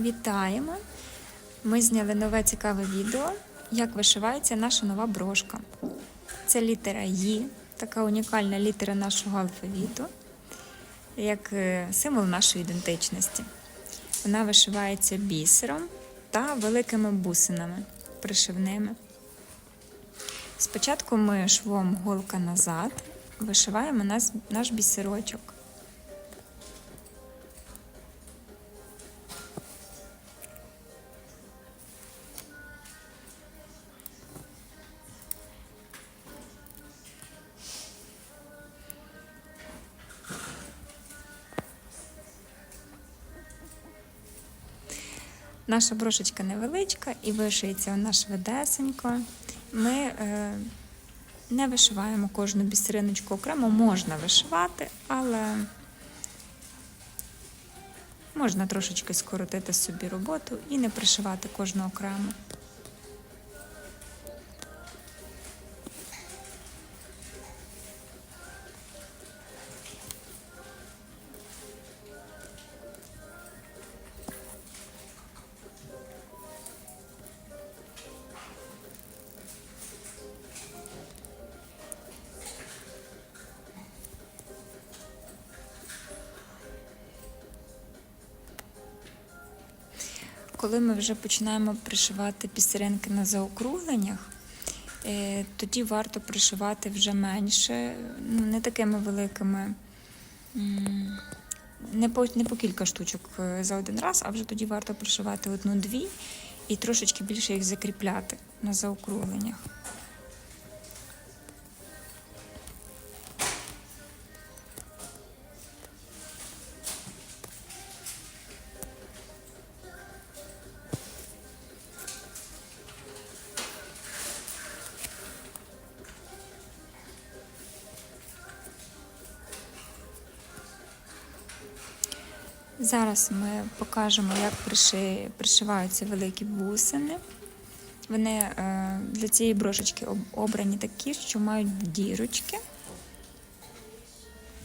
Вітаємо! Ми зняли нове цікаве відео, як вишивається наша нова брошка. Це літера І, така унікальна літера нашого алфавіту, як е, символ нашої ідентичності. Вона вишивається бісером та великими бусинами пришивними. Спочатку ми швом голка назад вишиваємо наш бісерочок. Наша брошечка невеличка і вишиється вона швидесенько. Ми е, не вишиваємо кожну бісериночку окремо, можна вишивати, але можна трошечки скоротити собі роботу і не пришивати кожну окремо. Коли ми вже починаємо пришивати пісеринки на заокругленнях, е, тоді варто пришивати вже менше, ну, не такими великими, не по, не по кілька штучок е, за один раз, а вже тоді варто пришивати одну-дві і трошечки більше їх закріпляти на заокругленнях. Зараз ми покажемо, як приши- пришиваються великі бусини. Вони е, для цієї брошечки обрані такі, що мають дірочки.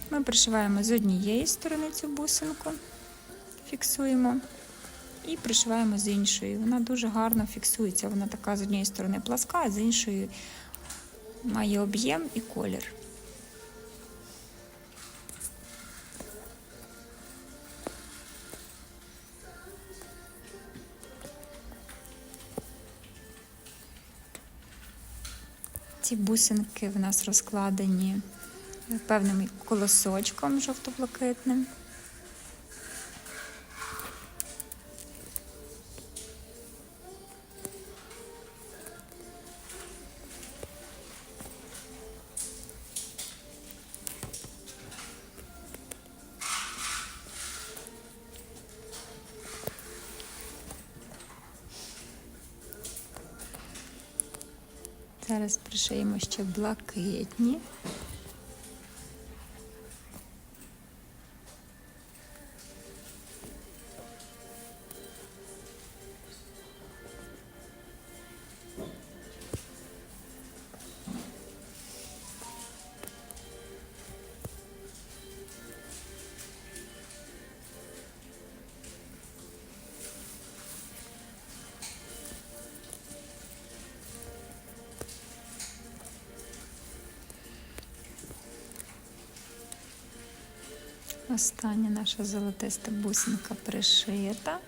Ми пришиваємо з однієї сторони цю бусинку, фіксуємо і пришиваємо з іншої. Вона дуже гарно фіксується. Вона така з однієї сторони пласка, а з іншої має об'єм і колір. Ці бусинки в нас розкладені певним колосочком жовто-блакитним. Зараз пришиємо ще блакитні. Остання наша золотиста бусинка пришита.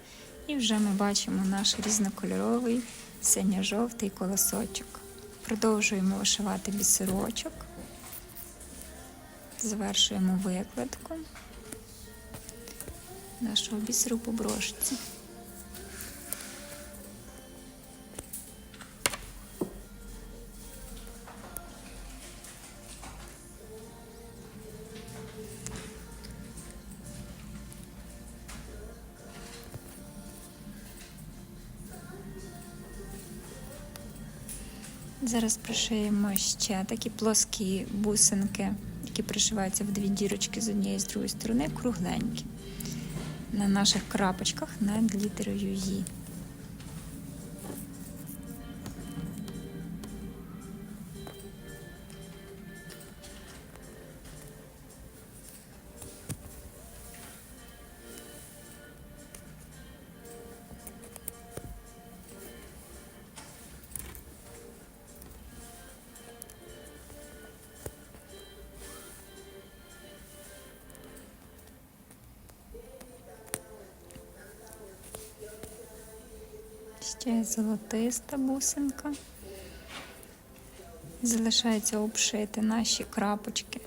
І вже ми бачимо наш різнокольоровий синьо-жовтий колосочок. Продовжуємо вишивати бісерочок. Завершуємо викладку нашого бісеру по брошці. Зараз пришиємо ще такі плоскі бусинки, які пришиваються в дві дірочки з однієї і з другої сторони, кругленькі. На наших крапочках над літерою «І». Ще золотиста бусинка. Залишається обшити наші крапочки,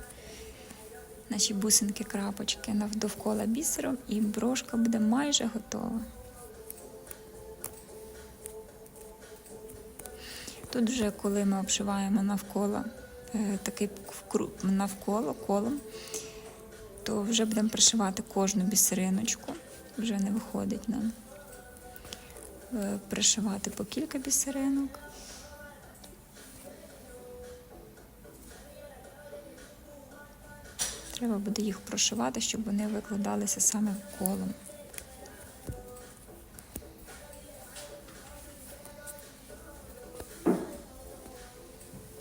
наші бусинки-крапочки довкола бісером, і брошка буде майже готова. Тут вже коли ми обшиваємо навколо е, такий навколо колом, то вже будемо пришивати кожну бісериночку. Вже не виходить нам пришивати по кілька бісеринок. Треба буде їх прошивати, щоб вони викладалися саме колом.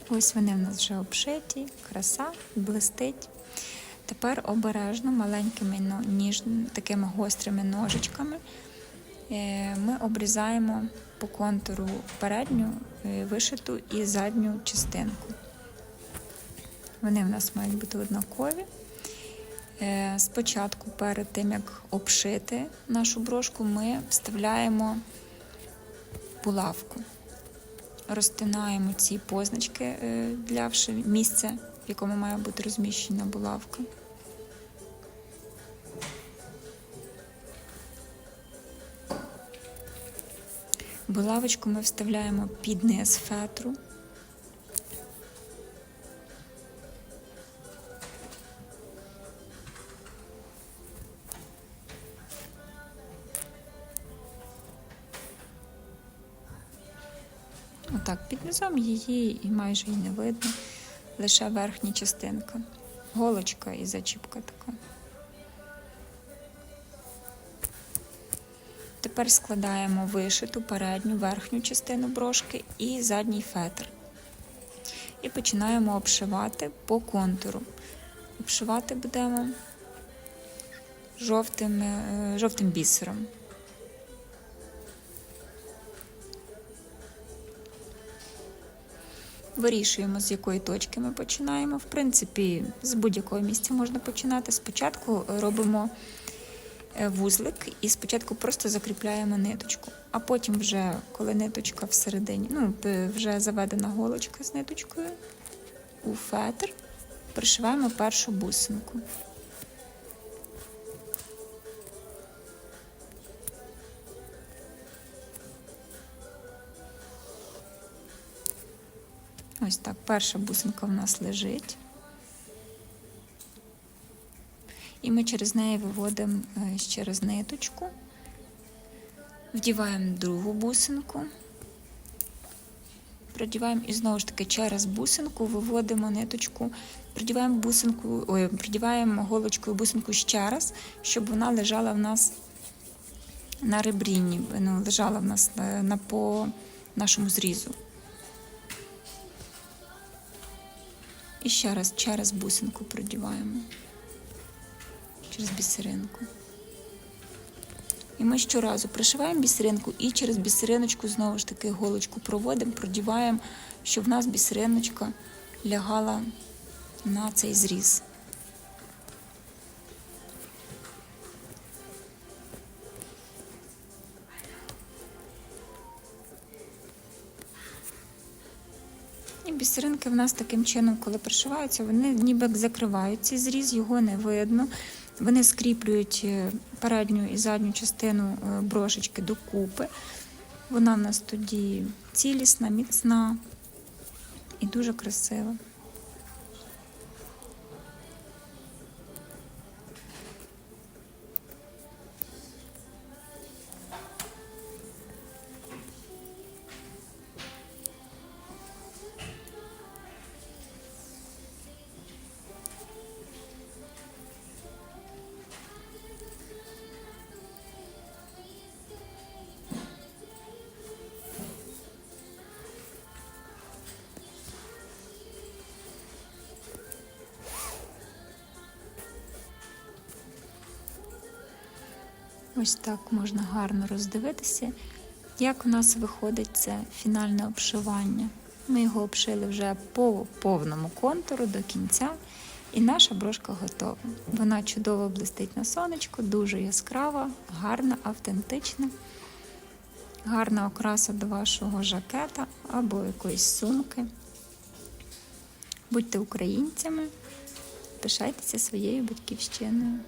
Ось вони в нас вже обшиті, краса, блистить. Тепер обережно маленькими ніж, такими гострими ножичками ми обрізаємо по контуру передню е, вишиту і задню частинку. Вони в нас мають бути однакові. Е, Спочатку, перед тим як обшити нашу брошку, ми вставляємо булавку. Розтинаємо ці позначки е, для місця, в якому має бути розміщена булавка. Булавочку ми вставляємо під низ фетру. Отак, під низом її і майже і не видно, лише верхня частинка, голочка і зачіпка така. Тепер складаємо вишиту передню верхню частину брошки і задній фетр. І починаємо обшивати по контуру. Обшивати будемо жовтим, е, жовтим бісером. Вирішуємо, з якої точки ми починаємо. В принципі, з будь-якого місця можна починати. Спочатку робимо вузлик і спочатку просто закріпляємо ниточку, а потім, вже, коли ниточка всередині, ну, вже заведена голочка з ниточкою у фетр, пришиваємо першу бусинку. Ось так, перша бусинка в нас лежить. І ми через неї виводимо е, ще раз ниточку, вдіваємо другу бусинку, продіваємо і знову ж таки через бусинку виводимо ниточку, продіваємо бусинку, ой, продіваємо голочкою бусинку ще раз, щоб вона лежала в нас на ребрінні, ну, лежала в нас на, на по нашому зрізу. І ще раз через бусинку продіваємо через бісеринку. І ми щоразу пришиваємо бісеринку і через бісериночку знову ж таки голочку проводимо, продіваємо, щоб в нас бісериночка лягала на цей зріз. І бісеринки в нас таким чином, коли пришиваються, вони ніби закривають цей зріз, його не видно. Вони скріплюють е, передню і задню частину е, брошечки докупи. Вона в нас тоді цілісна, міцна і дуже красива. Ось так можна гарно роздивитися, як у нас виходить це фінальне обшивання. Ми його обшили вже по повному контуру до кінця, і наша брошка готова. Вона чудово блистить на сонечку, дуже яскрава, гарна, автентична. гарна окраса до вашого жакета або якоїсь сумки. Будьте українцями, пишайтеся своєю батьківщиною.